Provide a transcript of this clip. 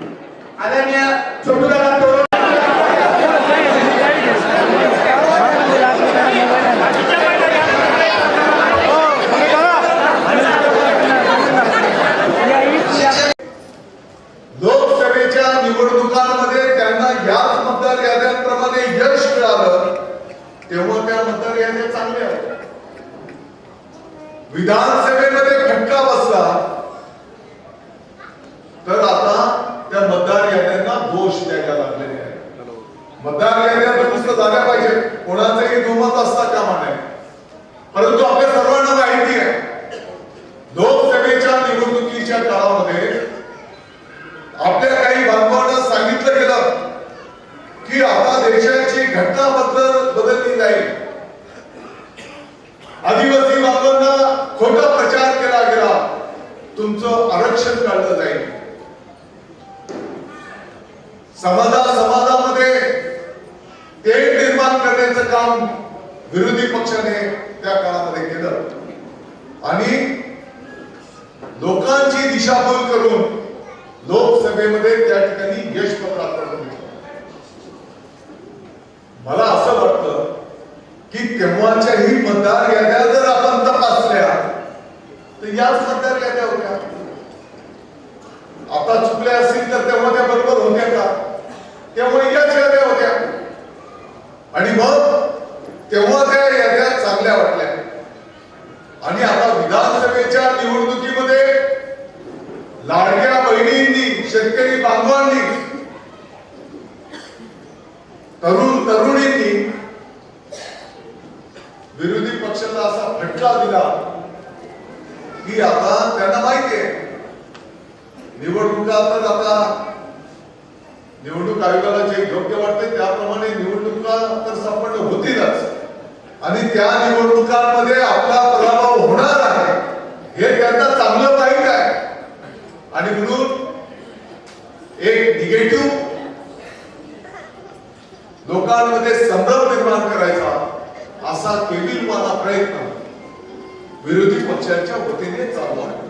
आदरणीय छोटू तोरण लोकसभेच्या निवडणुकांमध्ये त्यांना याच मतदार याद्यांप्रमाणे यश मिळालं तेव्हा त्या मतदार याद्या चांगल्या विधानसभा विधानसभेमध्ये खटका बसला तर आता त्या मतदार याद्यांना दोष द्यायला लागलेले आहे मतदार याद्या दुरुस्त झाल्या पाहिजे काही दुमत असता कामा नये परंतु आपल्या सर्वांना माहिती आहे लोकसभेच्या निवडणुकीच्या काळामध्ये आपल्या काही बांधवांना सांगितलं गेलं की आता देशाची घटना बदल बदलली जाईल. आदिवासी बांधवांना खोटा प्रचार केला गेला तुमचं आरक्षण काढलं जाईल. समाजा समाजा निर्माण करण्याचं काम विरोधी पक्षाने त्या काळामध्ये केलं. आणि लोकांची दिशाभूल करून लोकसभेमध्ये त्या ठिकाणी यश प्राप्त पडून मला असं वाटतं की तेव्हाच्याही मतदार याद्या जर आपण तपासल्या तर याच मतदार याद्या होत्या. आता चुकल्या असतील तर तेव्हा त्या बरोबर होत्या का तेव्हा याच याद्या होत्या आणि मग तेव्हा त्या याद्या चांगल्या वाटल्या. आणि आता विधानसभेच्या निवडणुकीमध्ये लाडक्या बहिणींनी शेतकरी बांधवांनी तरुण तरुणींनी विरोधी पक्षाला असा फटका दिला की आता त्यांना माहिती आहे. निवडणुका तर आता निवडणूक आयोगाला जे योग्य वाटते त्याप्रमाणे निवडणुका तर संपन्न आणि त्या निवडणुकांमध्ये आपला पराभव होणार आहे. हे त्यांना चांगलं माहीत आहे. आणि म्हणून एक निगेटिव्ह लोकांमध्ये संभ्रम निर्माण करायचा असा केविलवाना प्रयत्न विरोधी पक्षाच्या वतीने चालू आहे.